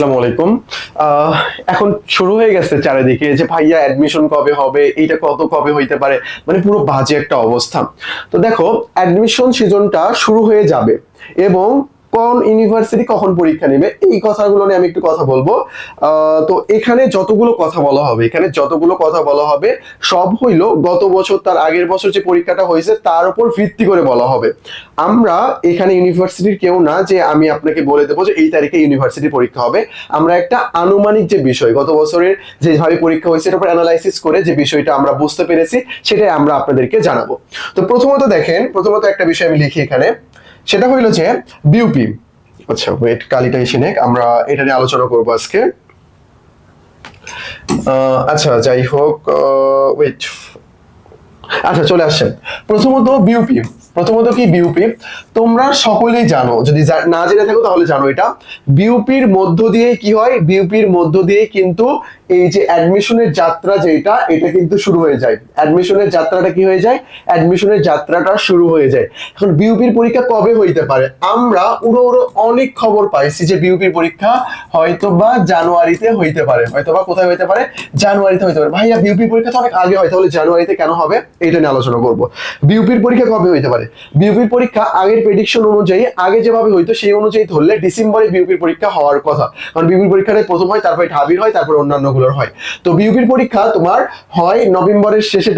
আসসালামু আলাইকুম। এখন শুরু হয়ে গেছে চারিদিকে যে ভাইয়া অ্যাডমিশন কবে হবে, এইটা কত কবে হইতে পারে মানে পুরো বাজে একটা অবস্থা। তো দেখো অ্যাডমিশন সিজনটা শুরু হয়ে যাবে এবং কোন ইউনিভার্সিটি কখন পরীক্ষা নেবে? এই কথাগুলো নিয়ে আমি একটু কথা বলব। তো এখানে যতগুলো কথা বলা হবে, এখানে যতগুলো কথা বলা হবে, সব হইল গত বছর তার আগের বছর যে পরীক্ষাটা হয়েছে, তার উপর ভিত্তি করে বলা হবে। আমরা এখানে ইউনিভার্সিটির কেউ না যে আমি আপনাকে বলে দেবো যে এই তারিখে ইউনিভার্সিটি পরীক্ষা হবে। আমরা একটা আনুমানিক যে বিষয়, গত বছরের যেভাবে পরীক্ষা হয়েছে, এটার উপর অ্যানালাইসিস করে যে বিষয়টা আমরা বুঝতে পেরেছি, সেটাই আমরা আপনাদেরকে জানাব। তো প্রথমত দেখেন, প্রথমত একটা বিষয় আমি লিখি এখানে। সেটা হইল যে বিউপি আচ্ছা ওয়েট কালিটা এসে নেক, আমরা এটা নিয়ে আলোচনা করব আজকে। আচ্ছা যাই হোক ওয়েট আচ্ছা চলে আসছেন প্রথমত বিউপি প্রথমত কি বিউপি তোমরা সকলেই জানো, যদি না জেনে থাকো তাহলে জানো এটা। বিউপির মধ্য দিয়ে কি হয়? বিউপির মধ্য দিয়ে কিন্তু এই যে অ্যাডমিশনের যাত্রা যেটা, এটা কিন্তু শুরু হয়ে যায়। অ্যাডমিশনের যাত্রাটা কি হয়ে যায়? অ্যাডমিশনের যাত্রাটা শুরু হয়ে যায়। এখন বিউপির পরীক্ষা কবে হইতে পারে? আমরা উড়ো উড়ো অনেক খবর পাইছি যে বিউপির পরীক্ষা হয়তো বা জানুয়ারিতে হইতে পারে। হয়তো বা কোথায় হইতে পারে? জানুয়ারিতে হইতে পারে। ভাইয়া বিউপির পরীক্ষা তো অনেক আগে হয়, তাহলে জানুয়ারিতে কেন হবে? এটা নিয়ে আলোচনা করব। বিউপির পরীক্ষা কবে হইতে পারে? বিউপির পরীক্ষা আগের প্রেডিকশন অনুযায়ী, আগে যেভাবে হইতো সেই অনুযায়ী ধরলে ডিসেম্বরে বিউপির পরীক্ষা হওয়ার কথা। কারণ বিউপির পরীক্ষাটা প্রথম হয়, তারপরে ঢাবির হয়, তারপর অন্যান্যগুলোর হয়। তো বিউপির পরীক্ষা তোমার হয় নভেম্বরের শেষে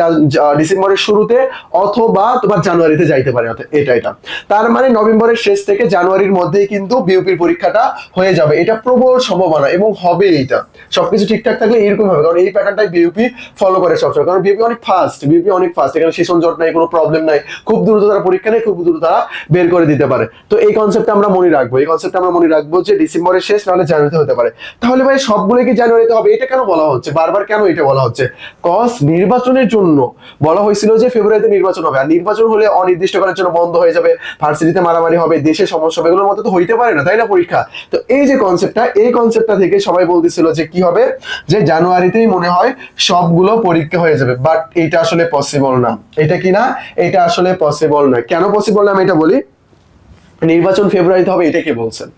ডিসেম্বরের শুরুতে অথবা তোমার জানুয়ারিতে যাইতে পারে এটা এটা। তার মানে নভেম্বরের শেষ থেকে জানুয়ারির মধ্যেই কিন্তু বিউপির পরীক্ষাটা হয়ে যাবে। এটা প্রবল সম্ভাবনা এবং হবে এইটা। সবকিছু ঠিকঠাক থাকলে এরকম হবে, কারণ এই প্যাটার্নটাই বিউপি ফলো করে সবসময়। কারণ বিউপি অনেক ফাস্ট বিউপি অনেক ফাস্ট এখানে সেশন জট নাই, কোনো প্রবলেম নাই। খুব দ্রুত তারা পরীক্ষা নেই খুব দ্রুত তারা বের করে দিতে পারে। তো এই কনসেপ্টটা আমরা মনে রাখব। এই কনসেপ্টটা আমরা মনে রাখব যে ডিসেম্বরের শেষ, নাহলে জানুয়ারিতে হতে পারে। তাহলে ভাই সবগুলো কি জানুয়ারিতে হবে? এটা কেন বলা হচ্ছে? বারবার কেন এটা বলা হচ্ছে? কজ নির্বাচনের জন্য বলা হয়েছিল যে ফেব্রুয়ারিতে নির্বাচন হবে। আর নির্বাচন হলে অনির্দিষ্টকালের জন্য বন্ধ হয়ে যাবে ভার্সিটিতে মারামারি হবে, দেশে সমস্যা এগুলোর মধ্যে তো হইতে পারে না, তাই না পরীক্ষা? তো এই যে কনসেপ্টটা এই কনসেপ্টটা থেকে সবাই বলতেছিল যে কি হবে? যে জানুয়ারিতেই মনে হয় সবগুলো পরীক্ষা হয়ে যাবে। বাট এটা আসলে পসিবল না। এটা কি না? এটা আসলে পসিবল না কেন পসিবল না আমি এটা বলি? নির্বাচন ফেব্রুয়ারিতে হবে, এটা কে বলছেন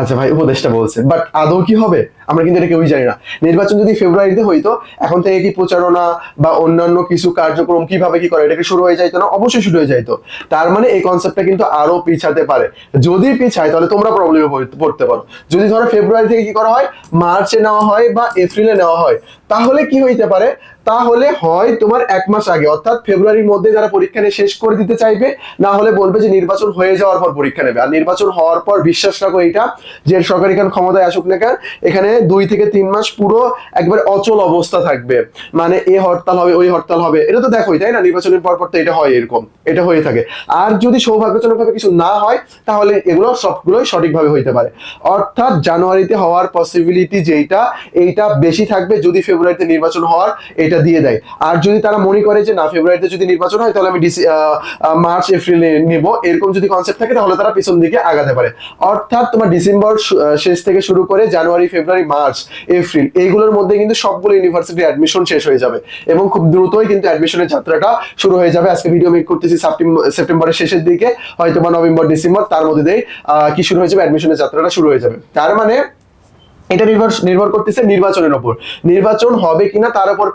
আচ্ছা ভাই উপদেশটা বলছে। বাট আদৌ কি হবে? আমরা কিন্তু এটা কেউই জানি না। নির্বাচন যদি ফেব্রুয়ারিতে হইতো, এখন থেকে কি প্রচারণা বা অন্যান্য কিছু কার্যক্রম কীভাবে কি করে, এটা কি শুরু হয়ে যাইতো না? অবশ্যই শুরু হয়ে যাইতো। তার মানে এই কনসেপ্টটা কিন্তু আরও পিছাতে পারে। যদি পিছায়, তাহলে তোমরা প্রবলেমে পড়তে পারো। যদি ধরো ফেব্রুয়ারি থেকে কি করা হয়? মার্চে নেওয়া হয় বা এপ্রিলে নেওয়া হয়। তাহলে কি হইতে পারে? তাহলে হয় তোমার এক মাস আগে, অর্থাৎ ফেব্রুয়ারির মধ্যে যারা পরীক্ষা নিয়ে শেষ করে দিতে চাইবে, না হলে বলবে যে নির্বাচন হয়ে যাওয়ার পর পরীক্ষা নেবে। আর নির্বাচন হওয়ার পর বিশ্বাস রাখো এটা যে সরকারি খান ক্ষমতায় আসুক না কেন, এখানে দুই থেকে তিন মাস পুরো একবার অচল অবস্থা থাকবে। মানে এ হরতাল হবে, ওই হরতাল হবে, এটা তো দেখোই, তাই না? নির্বাচনের পর পর তো এটা হয় এরকম, এটা হয়ে থাকে। আর যদি সৌভাগ্যজনক ভাবে কিছু না হয়, তাহলে এগুলো সবগুলোই সঠিকভাবে হইতে পারে। অর্থাৎ জানুয়ারিতে হওয়ার পসিবিলিটি যেইটা, এইটা বেশি থাকবে যদি ফেব্রুয়ারিতে নির্বাচন হওয়ার এটা দিয়ে দেয়। আর যদি তারা মনে করে যে না ফেব্রুয়ারিতে যদি নির্বাচন হয়, তাহলে আমি ডিসি মার্চ এপ্রিলে নেব। এরকম যদি কনসেপ্ট থাকে, তাহলে তারা পিছন দিকে আগাতে পারে। অর্থাৎ তোমার ডিসেম্বর শেষ থেকে শুরু করে জানুয়ারি ফেব্রুয়ারি মার্চ এপ্রিল এইগুলোর মধ্যে কিন্তু সবগুলো ইউনিভার্সিটি অ্যাডমিশন শেষ হয়ে যাবে। এবং খুব দ্রুতই কিন্তু অ্যাডমিশনের যাত্রাটা শুরু হয়ে যাবে। আজকে ভিডিও মেক করতেছি সেপ্টেম্বরের শেষের দিকে। হয়তো বা নভেম্বর ডিসেম্বর তার মধ্যে দিয়ে কি শুরু হয়ে যাবে? অ্যাডমিশনের যাত্রাটা শুরু হয়ে যাবে। তার মানে এটা নির্ভর নির্ভর করতেছে নির্বাচনের উপর নির্বাচন হবে কিনা তার উপর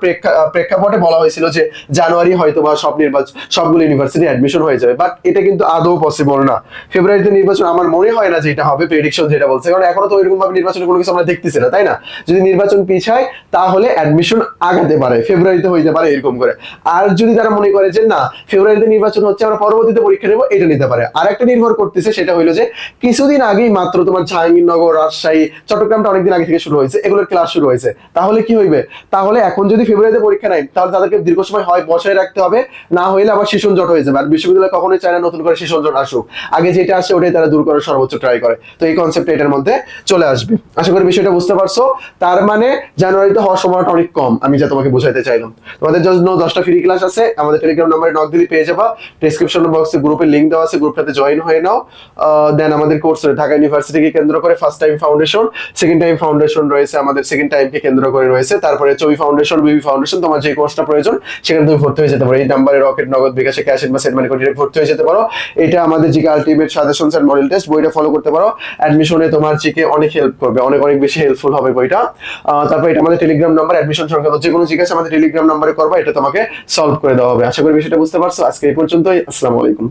প্রেক্ষাপটে বলা হয়েছিল যে জানুয়ারি হয়তো বা সব নির্বাচন সবগুলো ইউনিভার্সিটি অ্যাডমিশন হয়ে যাবে। বাট এটা কিন্তু আদৌ পসিবল না। ফেব্রুয়ারিতে নির্বাচন আমার মনে হয় না যে এটা হবে প্রেডিকশন যেটা বলছে। কারণ এখনও তো ওইরকম ভাবে নির্বাচনের কোনো কিছু আমরা দেখতেছি না, তাই না? যদি নির্বাচন পিছায়, তাহলে অ্যাডমিশন আগাতে পারে। ফেব্রুয়ারিতে হইতে পারে এরকম করে। আর যদি তারা মনে করে যে না ফেব্রুয়ারিতে নির্বাচন হচ্ছে, আমরা পরবর্তীতে পরীক্ষা নেব, এটা নিতে পারে। আর একটা নির্ভর করতেছে সেটা হইল যে কিছুদিন আগেই মাত্র তোমার জাহাঙ্গীরনগর, রাজশাহী, চট্টগ্রামটা অনেকদিন আগে থেকে শুরু হয়েছে, এগুলোর ক্লাস শুরু হয়েছে। তাহলে কি হইবে? তাহলে এখন যদি ফেব্রুয়ারিতে পরীক্ষা নেয় তাহলে তাদেরকে দীর্ঘ সময় হয় বসায় রাখতে হবে, না হইলে আবার শিশন জট হয়ে যাবে। আর বিশ্ববিদ্যালয় কখনোই চায় না নতুন করে শিশন জট আসুক। আগে যেটা আসে ওটাই তারা দূর করার সর্বোচ্চ ট্রাই করে। তো এই কনসেপ্ট এটার মধ্যে চলে আসবে। আশা করি বিষয়টা বুঝতে পারছ। তার মানে জানুয়ারিতে হওয়ার সময়টা অনেক কম, আমি যা তোমাকে বোঝাইতে চাইলাম। তোমাদের জন্য দশটা ফ্রি ক্লাস আছে, আমাদের টেলিগ্রাম নাম্বারে নক দিলে পেয়ে যাবা। ডেসক্রিপশন বক্সে গ্রুপের লিঙ্ক দেওয়া আছে গ্রুপটাতে জয়েন হয়ে নাও। দেন আমাদের কোর্স ঢাকা ইউনিভার্সিটিকে কেন্দ্র করে first time foundation second time time foundation রয়েছে, আমাদের সেকেন্ড টাইমকে কেন্দ্র করে রয়েছে। তারপরে চবি ফাউন্ডেশন বিবি ফাউন্ডেশন তোমার যে কোর্সটা প্রয়োজন, সেখানে তুমি ভর্তি হয়ে যেতে পারো। এই নাম্বারে রকেট নগদ, বিকাশে ক্যাশ বা সেট মানি করে ভর্তি হয়ে যেতে পারো। এটা আমাদের GK ultimate suggestion and model test বইটা ফলো করতে পারো। অ্যাডমিশনে তোমার জিকে অনেক হেল্প করবে, অনেক অনেক বেশি হেল্পফুল হবে বইটা। তারপর এটা আমাদের টেলিগ্রাম নাম্বার অ্যাডমিশন সংক্রান্ত যে কোনো জিজ্ঞাসা, আমাদের টেলিগ্রাম নাম্বারে করবা, এটা তোমাকে সলভ করে দেওয়া হবে। আশা করি বিষয়টা বুঝতে পারছ। আজকে এই পর্যন্তই। আসসালামু আলাইকুম।